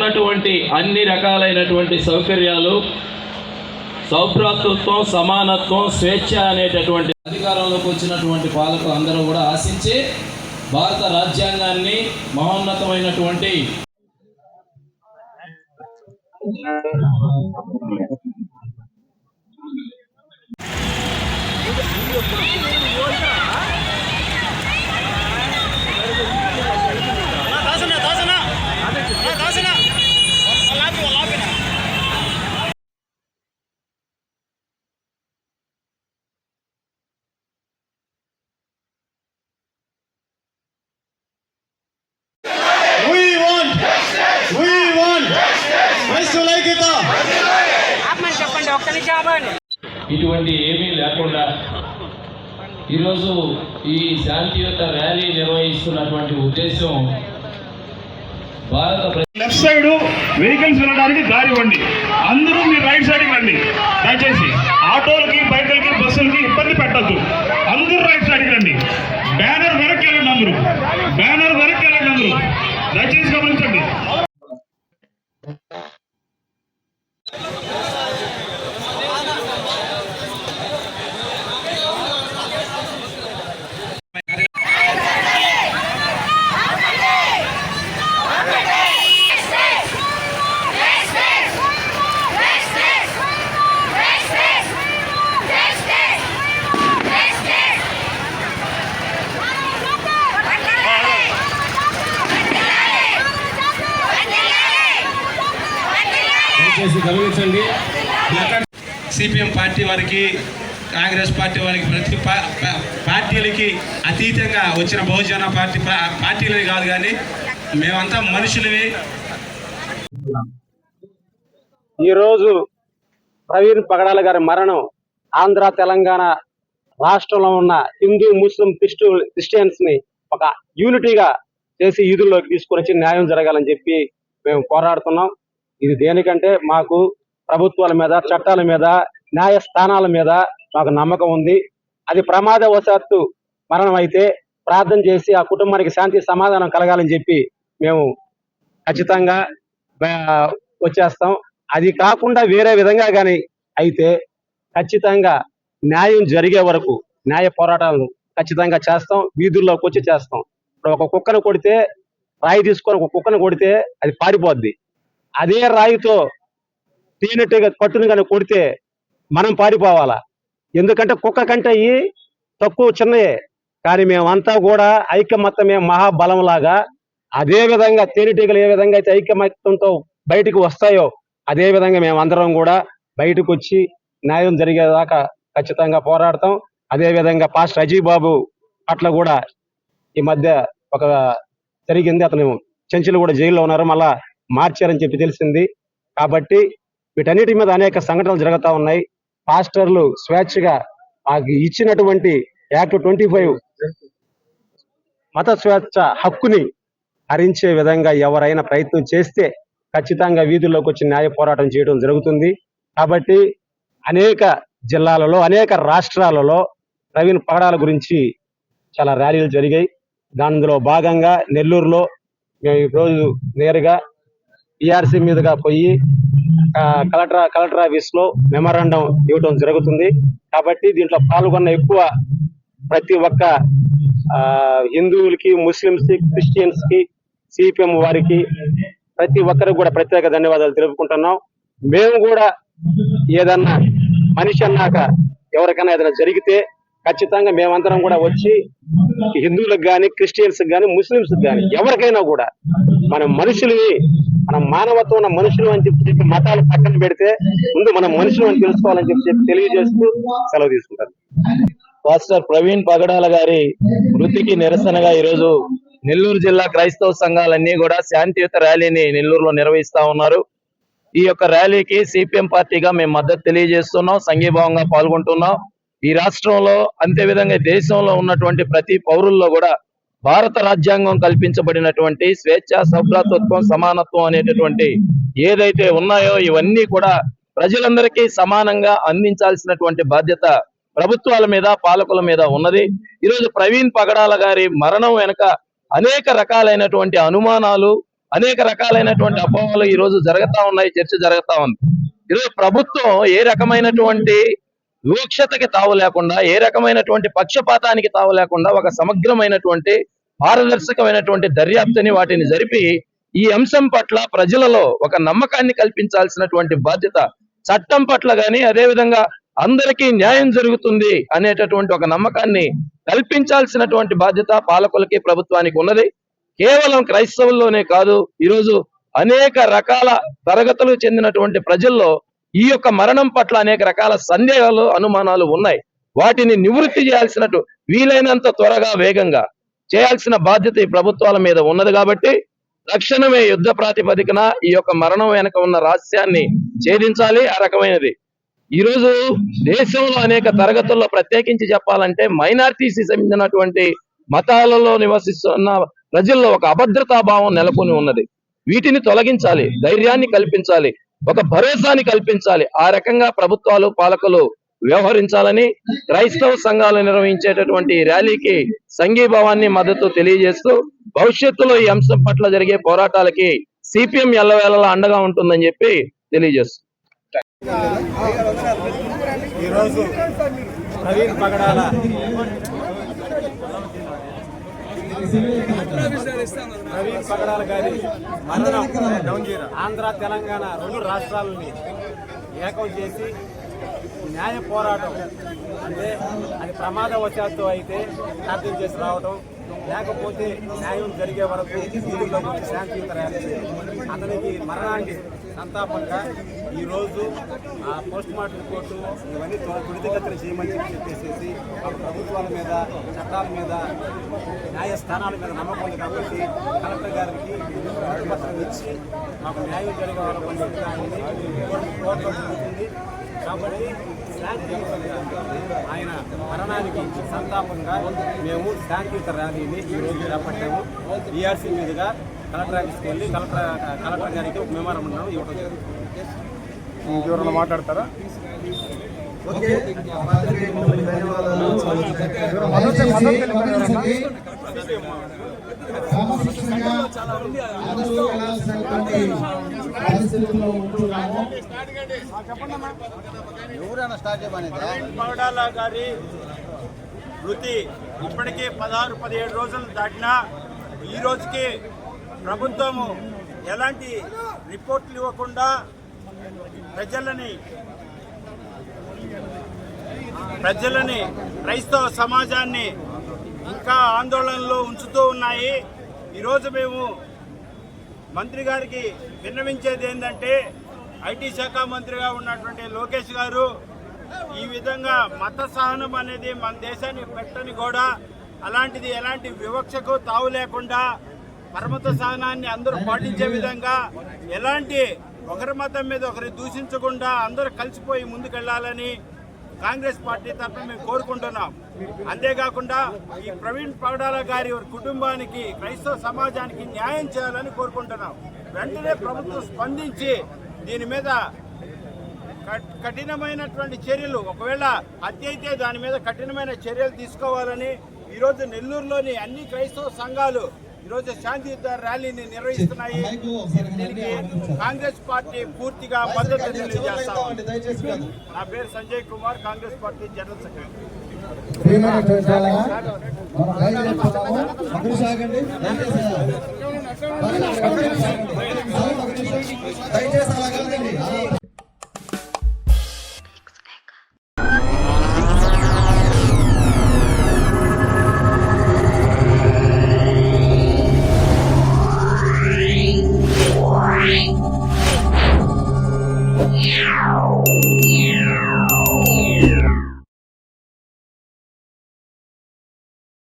ఉన్నటువంటి అన్ని రకాలైనటువంటి సౌకర్యాలు సౌభ్రాతృత్వం సమానత్వం స్వేచ్ఛ అనేటటువంటి అధికారంలోకి వచ్చినటువంటి పాలకులు అందరూ కూడా ఆశించి భారత రాజ్యాంగాన్ని మహోన్నతమైనటువంటి ఇటువంటి ఏమీ లేకుండా ఈరోజు ఈ శాంతియుత ర్యాలీ నిర్వహిస్తున్నటువంటి ఉద్దేశం భారత లెఫ్ట్ సైడ్ వెహికల్స్ వెళ్ళడానికి దారి ఇవ్వండి. అందరూ మీరు రైట్ సైడ్కి రండి దయచేసి ఆటోలకి బైకులకి బస్సులకి ఇబ్బంది పెట్టద్దు అందరూ రైట్ సైడ్కి రండి బ్యానర్ వెనక్కి వెళ్ళండి అందరూ బ్యానర్ వెనక్కి వెళ్ళండి అందరూ దయచేసి గమనించండి దయచేసి గమనించండి. సిపిఎం పార్టీ వారికి కాంగ్రెస్ పార్టీ వారికి ప్రతి పార్టీలకి అతీతంగా వచ్చిన బహుజన పార్టీ పా- పార్టీలని కాదు కానీ మేమంతా మనుషులవి ఈరోజు ప్రవీణ్ పగడాల గారి మరణం ఆంధ్ర తెలంగాణ రాష్ట్రంలో ఉన్న హిందూ ముస్లిం క్రిస్టు క్రిస్టియన్స్ని ఒక యూనిటీగా చేసి ఈదుల్లోకి తీసుకొని వచ్చి న్యాయం జరగాలని చెప్పి మేము పోరాడుతున్నాం. ఇది దేనికంటే మాకు ప్రభుత్వాల మీద చట్టాల మీద న్యాయస్థానాల మీద మాకు నమ్మకం ఉంది. అది ప్రమాదవశాత్తు మరణం అయితే ప్రార్థన చేసి ఆ కుటుంబానికి శాంతి సమాధానం కలగాలని చెప్పి మేము ఖచ్చితంగా వచ్చేస్తాం. అది కాకుండా వేరే విధంగా కానీ అయితే ఖచ్చితంగా న్యాయం జరిగే వరకు న్యాయ పోరాటాలను ఖచ్చితంగా చేస్తాం. వీధుల్లోకి వచ్చి చేస్తాం. ఇప్పుడు ఒక కుక్కను కొడితే రాయి తీసుకొని ఒక కుక్కను కొడితే అది పారిపోద్ది. అదే రాయితో తేనెట్టుగా పట్టును కానీ కొడితే మనం పారిపోవాలా? ఎందుకంటే కుక్క కంటే ఈ తక్కువ చిన్నయే. కానీ మేమంతా కూడా ఐకమత్యమే మహాబలం లాగా అదే విధంగా తేనెటీగలు ఏ విధంగా అయితే ఐకమత్యంతో బయటికి వస్తాయో అదే విధంగా మేమందరం కూడా బయటకు వచ్చి న్యాయం జరిగేదాకా ఖచ్చితంగా పోరాడతాం. అదే విధంగా పాస్టర్ అజయ్ బాబు పట్ల కూడా ఈ మధ్య ఒక జరిగింది. అతను చెంచులు కూడా జైల్లో ఉన్నారు. మళ్ళా మార్చారని చెప్పి తెలిసింది. కాబట్టి వీటన్నిటి మీద అనేక సంఘటనలు జరుగుతూ ఉన్నాయి. పాస్టర్లు స్వేచ్ఛగా మాకు ఇచ్చినటువంటి యాక్ట్ ట్వంటీ ఫైవ్ మత స్వేచ్ఛ హక్కుని హరించే విధంగా ఎవరైనా ప్రయత్నం చేస్తే ఖచ్చితంగా వీధుల్లోకి వచ్చి న్యాయ పోరాటం చేయడం జరుగుతుంది. కాబట్టి అనేక జిల్లాలలో అనేక రాష్ట్రాలలో ప్రవీణ్ పగడాల గురించి చాలా ర్యాలీలు జరిగాయి. దానిలో భాగంగా నెల్లూరులో మేము ఈ రోజు నేరుగా పిఆర్సీ మీదుగా పోయి కలెక్టర్ కలెక్టర్ ఆఫీస్లో మెమరాండం ఇవ్వడం జరుగుతుంది. కాబట్టి దీంట్లో పాల్గొన్న ఎక్కువ ప్రతి ఒక్క హిందువులకి ముస్లింస్కి కి క్రిస్టియన్స్కి సిపిఎం వారికి ప్రతి ఒక్కరికి కూడా ప్రత్యేక ధన్యవాదాలు తెలుపుకుంటున్నాం. మేము కూడా ఏదన్నా మనిషి అన్నాక ఎవరికైనా ఏదైనా జరిగితే ఖచ్చితంగా మేమందరం కూడా వచ్చి హిందువులకు కానీ క్రిస్టియన్స్ కానీ ముస్లింస్కి కానీ ఎవరికైనా కూడా మనం మనుషులని మనం మానవత్వం ఉన్న మనుషులు అని చెప్పి చెప్పి మతాలు పక్కన పెడితే ముందు మనం మనుషులు అని తెలుసుకోవాలని చెప్పి చెప్పి తెలియజేస్తూ సెలవు తీసుకుంటారు పాస్టర్ ప్రవీణ్ పగడాల గారి మృతికి నిరసనగా ఈరోజు నెల్లూరు జిల్లా క్రైస్తవ సంఘాలన్నీ కూడా శాంతియుత ర్యాలీని నెల్లూరులో నిర్వహిస్తా ఉన్నారు. ఈ యొక్క ర్యాలీకి సిపిఎం పార్టీగా మేము మద్దతు తెలియజేస్తున్నాం సంఘీభావంగా పాల్గొంటున్నాం. ఈ రాష్ట్రంలో అంతే విధంగా దేశంలో ఉన్నటువంటి ప్రతి పౌరుల్లో కూడా భారత రాజ్యాంగం కల్పించబడినటువంటి స్వేచ్ఛ సభ్రతత్వం సమానత్వం అనేటటువంటి ఏదైతే ఉన్నాయో ఇవన్నీ కూడా ప్రజలందరికీ సమానంగా అందించాల్సినటువంటి బాధ్యత ప్రభుత్వాల మీద పాలకుల మీద ఉన్నది. ఈరోజు ప్రవీణ్ పగడాల గారి మరణం వెనుక అనేక రకాలైనటువంటి అనుమానాలు అనేక రకాలైనటువంటి అపోహలు ఈ రోజు జరుగుతా ఉన్నాయి చర్చ జరుగుతా ఉంది. ఈరోజు ప్రభుత్వం ఏ రకమైనటువంటి వివక్షతకి తావు లేకుండా ఏ రకమైనటువంటి పక్షపాతానికి తావు లేకుండా ఒక సమగ్రమైనటువంటి పారదర్శకమైనటువంటి దర్యాప్తుని వాటిని జరిపి ఈ అంశం పట్ల ప్రజలలో ఒక నమ్మకాన్ని కల్పించాల్సినటువంటి బాధ్యత చట్టం పట్ల కానీ అదే విధంగా అందరికీ న్యాయం జరుగుతుంది అనేటటువంటి ఒక నమ్మకాన్ని కల్పించాల్సినటువంటి బాధ్యత పాలకులకి ప్రభుత్వానికి ఉన్నది. కేవలం క్రైస్తవుల్లోనే కాదు ఈరోజు అనేక రకాల తరగతులు చెందినటువంటి ప్రజల్లో ఈ యొక్క మరణం పట్ల అనేక రకాల సందేహాలు అనుమానాలు ఉన్నాయి. వాటిని నివృత్తి చేయాల్సినట్టు వీలైనంత త్వరగా వేగంగా చేయాల్సిన బాధ్యత ఈ ప్రభుత్వాల మీద ఉన్నది కాబట్టి తక్షణమే యుద్ధ ప్రాతిపదికన ఈ యొక్క మరణం వెనక ఉన్న రహస్యాన్ని ఛేదించాలి. ఆ రకమైనది. ఈ రోజు దేశంలో అనేక తరగతుల్లో ప్రత్యేకించి చెప్పాలంటే మైనార్టీసి సంబంధించినటువంటి మతాలలో నివసిస్తున్న ప్రజల్లో ఒక అభద్రతా భావం నెలకొని ఉన్నది. వీటిని తొలగించాలి. ధైర్యాన్ని కల్పించాలి. ఒక భరోసాని కల్పించాలి. ఆ రకంగా ప్రభుత్వాలు పాలకులు వ్యవహరించాలని క్రైస్తవ సంఘాలు నిర్వహించేటటువంటి ర్యాలీకి సంఘీభావాన్ని మద్దతు తెలియజేస్తూ భవిష్యత్తులో ఈ అంశం పట్ల జరిగే పోరాటాలకి సిపిఎం ఎల్లవేళలా అండగా ఉంటుందని చెప్పి తెలియజేస్తుంది ఈరోజు ప్రవీణ్ పగడాల ప్రవీణ్ పగడాల గారి మరణం ఆంధ్ర తెలంగాణ రెండు రాష్ట్రాలని ఏకం చేసి న్యాయ పోరాటం అంటే అది ప్రమాదవశాత్తు అయితే సాధ్యం చేసి రావడం లేకపోతే న్యాయం జరిగే వరకు వీధుల్లో శాంతియుత అతనికి మరణానికి సంతాపంగా ఈరోజు ఆ పోస్ట్ మార్టం రిపోర్టు ఇవన్నీ త్వర- చేయమని చెప్పేసేసి ఒక ప్రభుత్వాల మీద చట్టాల మీద న్యాయస్థానాల మీద నమ్మకం ఉంది కాబట్టి కలెక్టర్ గారికి పత్రం ఇచ్చి మాకు న్యాయం జరిగే వరకు కోర్టు కోర్టు- కాబట్టి ఆయన మరణానికి సంతాపంగా మేము శాంతియుత ర్యాలీని ఈ రోజు చేపట్టాము. ఈఆర్సీ మీదుగా కలెక్టర్ ఆఫీస్కి వెళ్ళి కలెక్టర్ కలెక్టర్ గారికి ఒక మెమోరం ఇవ్వడం జరిగింది ఇంకెవరైనా మాట్లాడతారా? క్రమశిక్షణగా అందరూ వెళ్ళాల్సినటువంటి పరిస్థితుల్లో ఉంటున్నాము పగడాల గారి వృత్తి ఇప్పటికే పదహారు పదిహేడు రోజులు దాటినా ఈ రోజుకి ప్రభుత్వము ఎలాంటి రిపోర్ట్లు ఇవ్వకుండా ప్రజలని ప్రజలని క్రైస్తవ సమాజాన్ని ఇంకా ఆందోళనలో ఉంచుతూ ఉన్నాయి. ఈరోజు మేము మంత్రి గారికి విన్నవించేది ఏంటంటే ఐటీ శాఖ మంత్రిగా ఉన్నటువంటి లోకేష్ గారు ఈ విధంగా మత సహనం అనేది మన దేశాన్ని పెట్టని కూడా అలాంటిది ఎలాంటి వివక్షకు తావు లేకుండా పరమత సహనాన్ని అందరూ పాటించే విధంగా ఎలాంటి ఒకరి మతం మీద ఒకరి దూషించకుండా అందరూ కలిసిపోయి ముందుకెళ్ళాలని కాంగ్రెస్ పార్టీ తరఫున మేము కోరుకుంటున్నాం. అంతేకాకుండా ఈ ప్రవీణ్ పగడాల గారి కుటుంబానికి క్రైస్తవ సమాజానికి న్యాయం చేయాలని కోరుకుంటున్నాం. వెంటనే ప్రభుత్వం స్పందించి దీని మీద కఠినమైనటువంటి చర్యలు ఒకవేళ హత్య అయితే దాని మీద కఠినమైన చర్యలు తీసుకోవాలని ఈరోజు నెల్లూరులోని అన్ని క్రైస్తవ సంఘాలు ఈరోజు శాంతియుత ర్యాలీని నిర్వహిస్తున్నాయి. దీనికి కాంగ్రెస్ పార్టీ పూర్తిగా మద్దతు తెలియజేస్తాం. నా పేరు Sanjay Kumar Congress party general secretary.